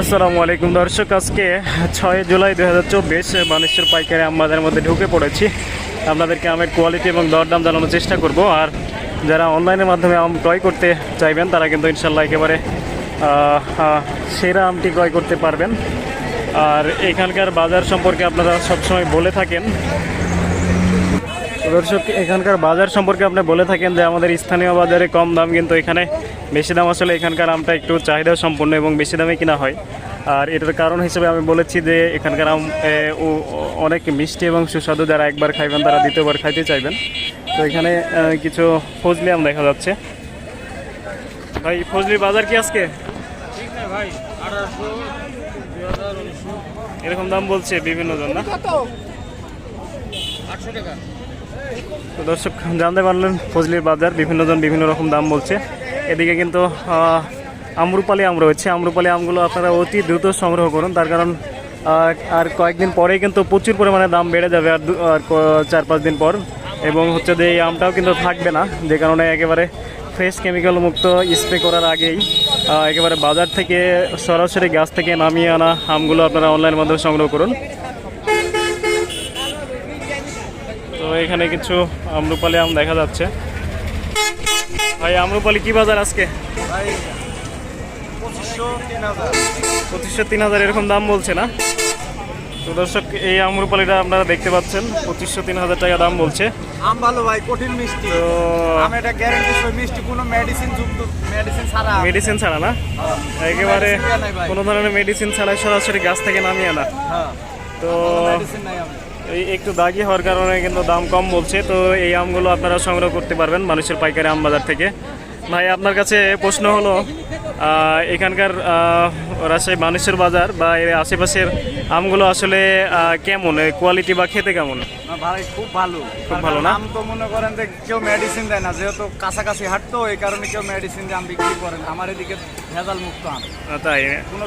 আসসালামু আলাইকুম দর্শক, আজকে ছয় জুলাই দু হাজার চব্বিশ বানেশ্বর পাইকারি আম বাজারের মধ্যে ঢুকে পড়েছি। আপনাদেরকে আমের কোয়ালিটি এবং দরদাম জানানোর চেষ্টা করব। আর যারা অনলাইনের মাধ্যমে আম ক্রয় করতে চাইবেন, তারা কিন্তু ইনশাল্লাহ একেবারে সেরা আমটি ক্রয় করতে পারবেন। আর এখানকার বাজার সম্পর্কে আপনারা সবসময় বলে থাকেন। দর্শক, এখানকার বাজার সম্পর্কে আপনি বলে থাকেন যে আমাদের স্থানীয় বাজারে কম দাম কিন্তু এখানে বেশি দাম আসলে এখানকার আমটা একটু চাহিদা সম্পন্ন এবং বেশি দামে কিনা হয়। আর এটার কারণ হিসেবে আমি বলেছি যে এখানকার আম অনেক মিষ্টি এবং সুস্বাদু যারা একবার খাইবেন তারা দ্বিতীয়বার খাইতে চাইবেন। তো এখানে কিছু ফজলি আম দেখা যাচ্ছে। ভাই ফজলি বাজার কি আজকে? এরকম দাম বলছে বিভিন্ন জন না তো দর্শক জানতে পারলেন ফজলির বাজার বিভিন্ন জন বিভিন্ন রকম দাম বলছে। এদিকে কিন্তু আমরুপালি আম রয়েছে। আমরুপালি আমগুলো আপনারা অতি দ্রুত সংগ্রহ করুন। তার কারণ আর কয়েকদিন পরেই কিন্তু প্রচুর পরিমাণে দাম বেড়ে যাবে আর চার, পাঁচ দিন পর। এবং হচ্ছে যে এই আমটাও কিন্তু থাকবে না, যে কারণে একেবারে ফ্রেশ কেমিক্যাল মুক্ত স্প্রে করার আগেই একেবারে বাজার থেকে সরাসরি গাছ থেকে নামিয়ে আনা আমগুলো আপনারা অনলাইনের মাধ্যমে সংগ্রহ করুন। তো এখানে কিছু আমরুপালি আম দেখা যাচ্ছে। ভাই আমরুপালি কি বাজার আজকে? ভাই পঁচিশশো তিন হাজার। এরকম দাম বলছে না? তো দর্শক এই আমরুপালিটা আপনারা দেখতে পাচ্ছেন পঁচিশশো তিন হাজার টাকা দাম বলছে। আম ভালো ভাই কঠিন মিষ্টি। তো আম এটা গ্যারান্টি সই মিষ্টি কোনো মেডিসিন যুক্ত মেডিসিন ছাড়া মেডিসিন ছাড়া না? হ্যাঁ। একেবারে। কোনো ধরনের মেডিসিন ছাড়াই সরাসরি গাছ থেকে নামিয়ে আনা। হ্যাঁ। তো মেডিসিন নাই একটু দাগি হওয়ার কারণে কিন্তু দাম কম বলছে। তো এই আমগুলো আপনারা সংগ্রহ করতে পারবেন মানুষের পাইকারি আম বাজার থেকে। ভাই, আপনার কাছে প্রশ্ন হলো এখানকার রাজশাহী মানুষের বাজার বা এর আশেপাশের আমগুলো আসলে কেমন? কোয়ালিটি বা খেতে কেমন? ভাই খুব ভালো। খুব ভালো না? আম তো মনে করেন যে কেউ মেডিসিন দেয় না যেহেতু কাছাকাছি হাট তো এই কারণে কেউ মেডিসিন দিয়ে আম বিক্রি করেন আমার এদিকে ভেজাল মুক্ত আম তাই?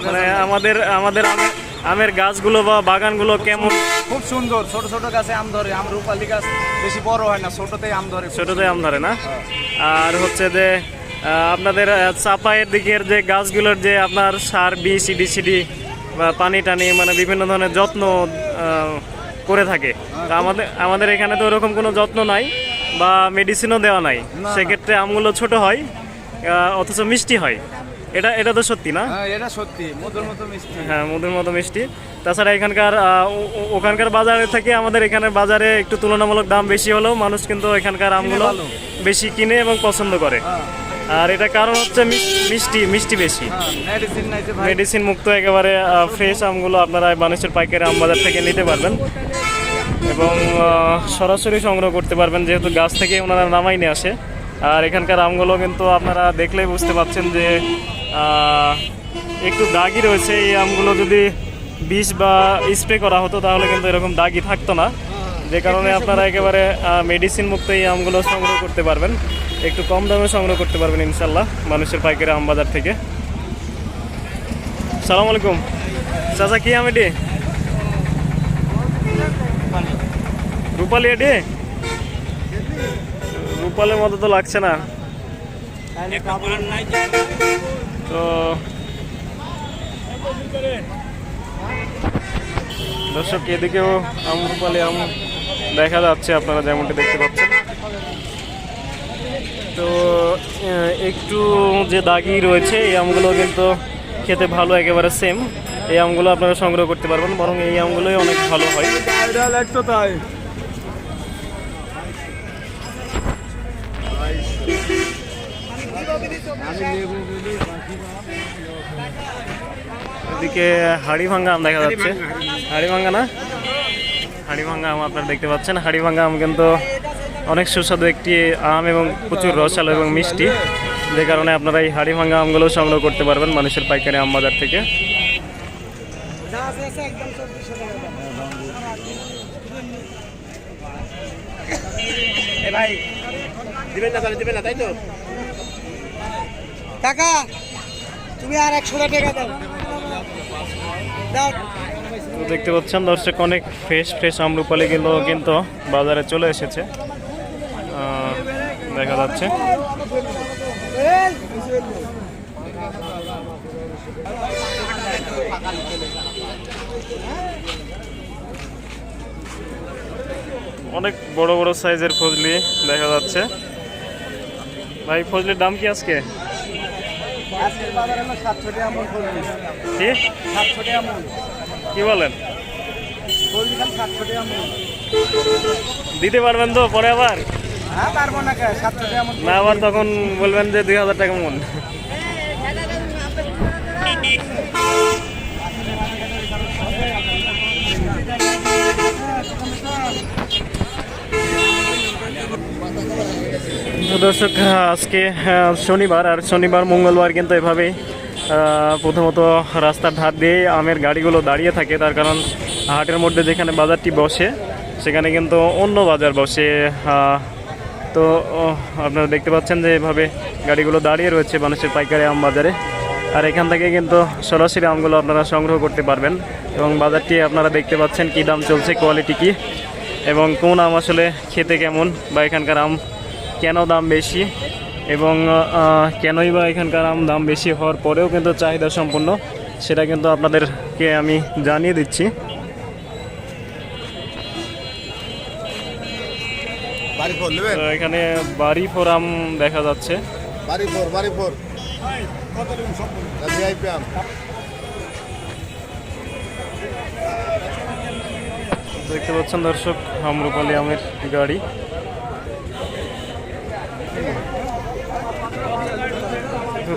মানে আমাদের আমাদের আমের আমের গাছগুলো বা বাগানগুলো কেমন? খুব সুন্দর ছোট ছোট গাছে আম ধরে। আম রূপালি গাছ বেশি বড় হয় না ছোটতেই আম ধরে। ছোটতে আম ধরে না? আর হচ্ছে যে আপনাদের চাপায়ের দিকের যে গাছগুলোর যে আপনার সার বি সিডি সিডি বা পানি টানি মানে বিভিন্ন ধরনের যত্ন করে থাকে। তা আমাদের আমাদের এখানে তো ওরকম কোনো যত্ন নাই বা মেডিসিনও দেওয়া নাই। সেক্ষেত্রে আমগুলো ছোট হয় অথচ মিষ্টি হয়। এটা এটা তো সত্যি না? হ্যাঁ এটা সত্যি। মধুর মতো মিষ্টি। হ্যাঁ মধুর মতো মিষ্টি। তাছাড়া এখানকার ওখানকার বাজারে থেকে আমাদের এখানের বাজারে একটু তুলনামূলক দাম বেশি হলেও মানুষ কিন্তু এখানকার আমগুলো বেশি কিনে এবং পছন্দ করে। হ্যাঁ। আর এটা কারণ হচ্ছে মিষ্টি মিষ্টি বেশি। হ্যাঁ মেডিসিন নাই যে ভাই। মেডিসিন মুক্ত একেবারে ফ্রেশ আমগুলো আপনারা মানুষের পাইকারি আম বাজার থেকে নিতে পারবেন। এবং সরাসরি সংগ্রহ করতে পারবেন যেহেতু গাছ থেকে ওনারা নামাই নিয়ে আসে। আর এখানকার আমগুলো কিন্তু আপনারা দেখলেই বুঝতে পারছেন যে একটু দাগি রয়েছে। এই আমগুলো যদি বিষ বা স্প্রে করা হতো তাহলে কিন্তু এরকম দাগি থাকতো না। যে কারণে আপনারা একেবারে মেডিসিন মুক্ত এই আমগুলো সংগ্রহ করতে পারবেন। একটু কম দামে সংগ্রহ করতে পারবেন ইনশাল্লাহ মানুষের পাইকারি আম বাজার থেকে। সালাম আলাইকুম। চাচা, কি আম এটি? রূপালি এটি? রূপালের মতো তো লাগছে না। তো দর্শক, এদিকেও আম রূপালি আম দেখা যাচ্ছে, আপনারা যেমনটি দেখতে পাচ্ছেন। তো একটু যে দাগি রয়েছে এই আমগুলো কিন্তু খেতে ভালো একেবারে সেম এই আমগুলো আপনারা সংগ্রহ করতে পারবেন বরং এই আমগুলোই অনেক ভালো হয়। তাই। এদিকে হাড়ি ভাঙ্গা আম দেখা যাচ্ছে। হাড়ি ভাঙ্গা না? হাড়ি ভাঙ্গা আম আপনারা দেখতে পাচ্ছেন। হাড়ি ভাঙ্গা আম কিন্তু অনেক সুস্বাদু একটি আম এবং প্রচুর রসালো এবং মিষ্টি। যে কারণে আপনারা এই হাড়ি ভাঙ্গা আমগুলো সংগ্রহ করতে পারবেন মানুষের পাইকারি আম বাজার থেকে। ভাই দিবেন না দিবেন না তাই তো? কাকা তুমি আর একশো টাকা দাও। দাও। দেখতে পাচ্ছেন দর্শক অনেক ফ্রেশ ফ্রেশ আমরুপালি কিন্তু কিন্তু বাজারে চলে এসেছে। যাচ্ছে। অনেক বড় বড় সাইজের ফজলি দেখা যাচ্ছে। ভাই ফজলির দাম কি আজকে? কি? বলেন? দিতে পারবেন তো পরে আবার? মন না আবার তখন বলবেন যে দুই হাজার টাকা মন। দর্শক আজকে শনিবার আর শনিবার মঙ্গলবার কিন্তু এভাবেই আহ, প্রথমত রাস্তার ধার দিয়ে আমের গাড়িগুলো দাঁড়িয়ে থাকে। তার কারণ হাটের মধ্যে যেখানে বাজারটি বসে সেখানে কিন্তু অন্য বাজার বসে তো আপনারা দেখতে পাচ্ছেন যে এভাবে গাড়িগুলো দাঁড়িয়ে রয়েছে মানুষের পাইকারি আম বাজারে। আর এখান থেকে কিন্তু সরাসরি আমগুলো আপনারা সংগ্রহ করতে পারবেন। এবং বাজারটি আপনারা দেখতে পাচ্ছেন কী দাম চলছে কোয়ালিটি কী, এবং কোন আম আসলে খেতে কেমন, বা এখানকার আম কেন দাম বেশি, এবং কেনই বা এখানকার আম দাম বেশি হওয়ার পরেও কিন্তু চাহিদা সম্পূর্ণ সেটা কিন্তু আপনাদেরকে আমি জানিয়ে দিচ্ছি। তো এখানে বাড়ি ফোরাম দেখা যাচ্ছে। বাড়ি ফোর বাড়ি ফোর। দেখতে পাচ্ছেন দর্শক আমরুপালি আমের গাড়ি।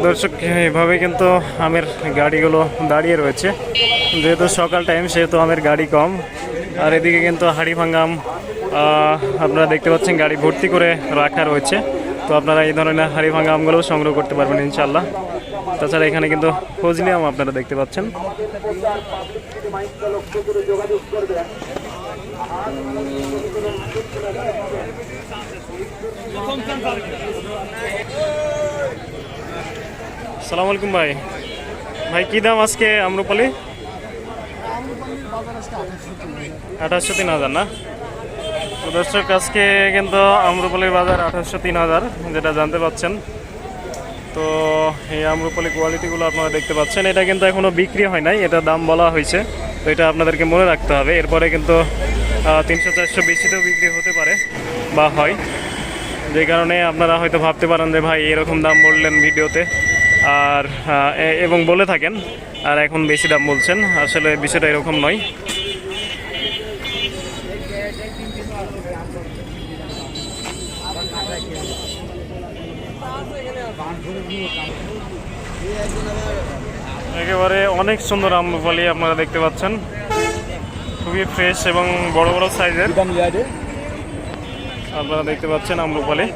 দর্শক এভাবে কিন্তু আমের গাড়িগুলো দাঁড়িয়ে রয়েছে। যেহেতু সকাল টাইম সেহেতু আমের গাড়ি কম। আর এদিকে কিন্তু হাড়ি ভাঙ্গা আম আহ, আপনারা দেখতে পাচ্ছেন গাড়ি ভর্তি করে রাখা রয়েছে। তো আপনারা এই ধরনের হাড়ি ভাঙ্গা আমগুলোও সংগ্রহ করতে পারবেন ইনশাল্লাহ তাছাড়া এখানে কিন্তু ফজলি আম আপনারা দেখতে পাচ্ছেন। সালাম আলাইকুম ভাই। ভাই, কি দাম আজকে আমরুপালি? আঠাশশো তিন হাজার না? দর্শক, আজকে কিন্তু আম্রপালির বাজার আঠাশশো তিন হাজার, যেটা জানতে পাচ্ছেন। তো এই আম্রপালি কোয়ালিটিগুলো আপনারা দেখতে পাচ্ছেন। এটা কিন্তু এখনও বিক্রি হয় নাই, এটা দাম বলা হয়েছে। তো এটা আপনাদেরকে মনে রাখতে হবে। এরপরে কিন্তু তিনশো চারশো বেশিতেও বিক্রি হতে পারে বা হয়। যে কারণে আপনারা হয়তো ভাবতে পারেন যে, ভাই, এরকম দাম বললেন ভিডিওতে। আর এবং বলে থাকেন, আর এখন বেশি দাম বলছেন। আসলে বিষয়টা এরকম নয়। একেবারে অনেক সুন্দর আম্রপালি আপনারা দেখতে পাচ্ছেন। খুবই ফ্রেশ এবং বড় বড় সাইজের আপনারা দেখতে পাচ্ছেন আম্রপালি